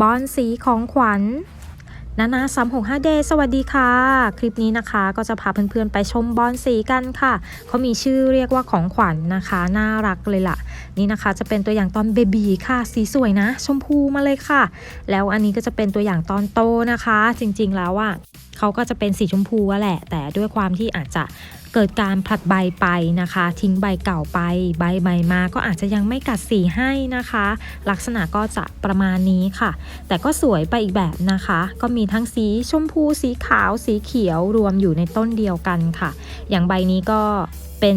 บอนสีของขวัญนานาสามหกห้าเดสวัสดีค่ะ คลิปนี้นะคะก็จะพาเพื่อนๆไปชมบอนสีกันค่ะ เขามีชื่อเรียกว่าของขวัญนนะคะ น่ารักเลยล่ะ นี่นะคะจะเป็นตัวอย่างตอนเบบีค่ะ สีสวยนะ ชมพูมาเลยค่ะ แล้วอันนี้ก็จะเป็นตัวอย่างตอนโตนะคะ จริงๆแล้วอะ เขาก็จะเป็นสีชมพูอะแหละ แต่ด้วยความที่อาจจะเกิดการผลัดใบไปนะคะ ทิ้งใบเก่าไปใบใบมาก็อาจจะยังไม่กัดสีให้นะคะ ลักษณะก็จะประมาณนี้ค่ะ แต่ก็สวยไปอีกแบบนะคะ ก็มีทั้งสีชมพูสีขาวสีเขียวรวมอยู่ในต้นเดียวกันค่ะ อย่างใบนี้ก็เป็น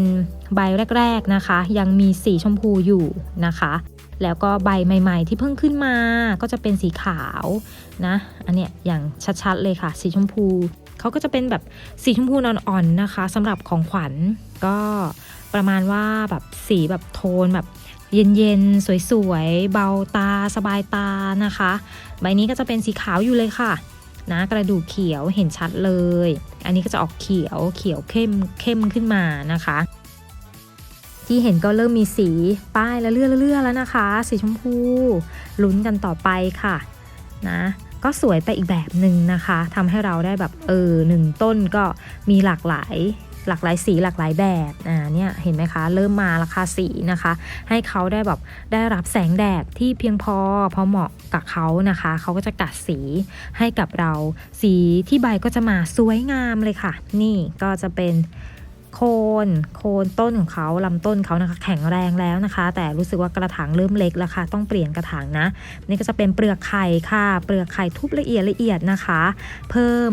ใบแรก ๆนะคะ ยังมีสีชมพูอยู่นะคะ แล้วก็ใบใหม่ ๆ ที่เพิ่งขึ้นมา ก็จะเป็นสีขาวนะ อันเนี้ยอย่างชัดๆเลยค่ะ สีชมพูเขาก็จะเป็นแบบสีชมพูอ่อนๆนะคะสำหรับของขวัญก็ประมาณว่าแบบสีแบบโทนแบบเย็นๆ สวยๆ เบาตาสบายตานะคะ ใบนี้ก็จะเป็นสีขาวอยู่เลยค่ะนะกระดูกเขียวเห็นชัดเลย อันนี้ก็จะออกเขียวเขียวเข้มเข้มขึ้นมานะคะ ที่เห็นก็เริ่มมีสีป้ายและเลื่อเลื่อแล้วนะคะ สีชมพูลุ้นกันต่อไปค่ะนะก็สวยไปอีกแบบหนึ่งนะคะทำให้เราได้แบบเออหนึ่งต้นก็มีหลากหลายหลากหลายสีหลากหลายแบบอ่าเนี่ยเห็นไหมคะ เริ่มมาราคาสีนะคะ ให้เขาได้แบบได้รับแสงแดดที่เพียงพอพอเหมาะกับเขานะคะ เขาก็จะกัดสีให้กับเรา สีที่ใบก็จะมาสวยงามเลยค่ะ นี่ก็จะเป็น โคนโคนต้นของเขาลำต้นเขานะคะ แข็งแรงแล้วนะคะ แต่รู้สึกว่ากระถางเริ่มเล็กแล้วค่ะ ต้องเปลี่ยนกระถางนะ นี่ก็จะเป็นเปลือกไข่ค่ะ เปลือกไข่ทุบละเอียดละเอียดนะคะ เพิ่ม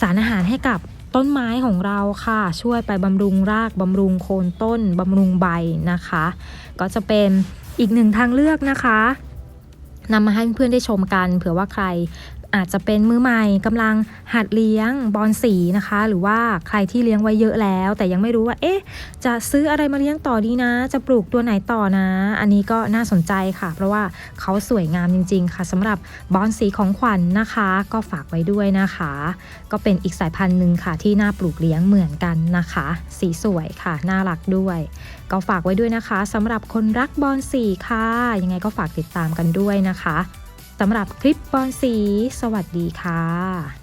สารอาหารให้กับต้นไม้ของเราค่ะ ช่วยไปบำรุงรากบำรุงโคนต้นบำรุงใบนะคะ ก็จะเป็นอีกหนึ่งทางเลือกนะคะนำมาให้เพื่อนๆได้ชมกัน เผื่อว่าใคร อาจจะเป็นมือใหม่กำลังหัดเลี้ยงบอนสีนะคะ หรือว่าใครที่เลี้ยงไว้เยอะแล้ว แต่ยังไม่รู้ว่า เอ๊ะ จะซื้ออะไรมาเลี้ยงต่อดีนะ จะปลูกตัวไหนต่อนะ อันนี้ก็น่าสนใจค่ะ เพราะว่าเขาสวยงามจริง ๆ ค่ะสำหรับบอนสีของขวัญนนะคะ ก็ฝากไว้ด้วยนะคะ ก็เป็นอีกสายพันธุ์หนึ่งค่ะ ที่น่าปลูกเลี้ยงเหมือนกันนะคะ สีสวยค่ะน่ารักด้วย ก็ฝากไว้ด้วยนะคะสำหรับคนรักบอนสีค่ะ ยังไงก็ฝากติดตามกันด้วยนะคะ สำหรับคลิปบอนสี สวัสดีค่ะ